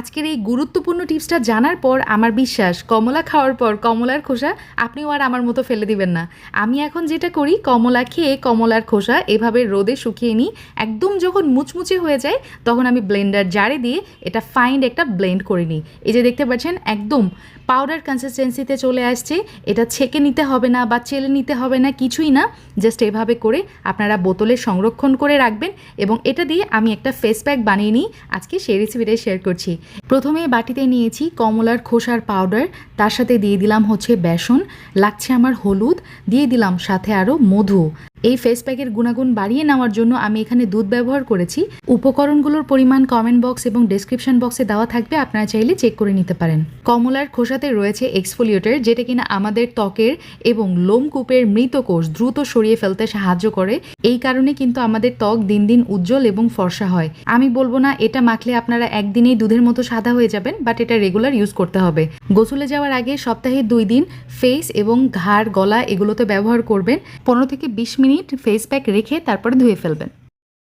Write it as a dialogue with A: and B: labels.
A: আজকের এই গুরুত্বপূর্ণ টিপসটা জানার পর আমার বিশ্বাস, কমলা খাওয়ার পর কমলার খোসা আপনিও আর আমার মতো ফেলে দিবেন না। আমি এখন যেটা করি, কমলা খেয়ে কমলার খোসা এভাবে রোদে শুকিয়ে নিই। একদম যখন মুচমুচে হয়ে যায়, তখন আমি ব্লেন্ডার জারে দিয়ে এটা ফাইন একটা ব্লেন্ড করে নিই। এই যে দেখতে পাচ্ছেন, একদম পাউডার কনসিস্টেন্সিতে চলে আসছে। এটা ছেঁকে নিতে হবে না বা চেলে নিতে হবে না, কিছুই না। জাস্ট এভাবে করে আপনারা বোতলে সংরক্ষণ করে রাখবেন এবং এটা দিয়ে আমি একটা ফেস প্যাক বানিয়ে নিই। আজকে সেই রেসিপিটাই শেয়ার করছি। প্রথমে বাটিতে নিয়েছি কমলার খোসার পাউডার তার সাথে দিয়ে দিলাম হচ্ছে বেসন, লাগছে আমার হলুদ, দিয়ে দিলাম সাথে আরও মধু। এই ফেস প্যাকের গুণাগুণ বাড়িয়ে নেওয়ার জন্য আমি এখানে দুধ ব্যবহার করেছি। উপকরণগুলোর পরিমাণ কমেন্ট বক্স এবং ডেসক্রিপশন বক্সে দেওয়া থাকবে, আপনারা চাইলে চেক করে নিতে পারেন। কমলার খোসাতে রয়েছে এক্সফোলিয়েটর যেটা কিনা আমাদের ত্বকের এবং লোমকূপের মৃত কোষ দ্রুত সরিয়ে ফেলতে সাহায্য করে। এই কারণে কিন্তু আমাদের ত্বক দিন দিন উজ্জ্বল এবং ফর্সা হয়। আমি বলব না, এটা মাখলে আপনারা একদিনেই দুধের মতো সাদা হয়ে যাবেন বাট এটা রেগুলার ইউজ করতে হবে। গোসলে যাওয়ার আগে সপ্তাহে দুই দিন ফেস এবং ঘাড়, গলা এগুলোতে ব্যবহার করবেন। পনেরো থেকে বিশ মিনিট ফেস প্যাক রেখে তারপরে ধুয়ে ফেলবেন।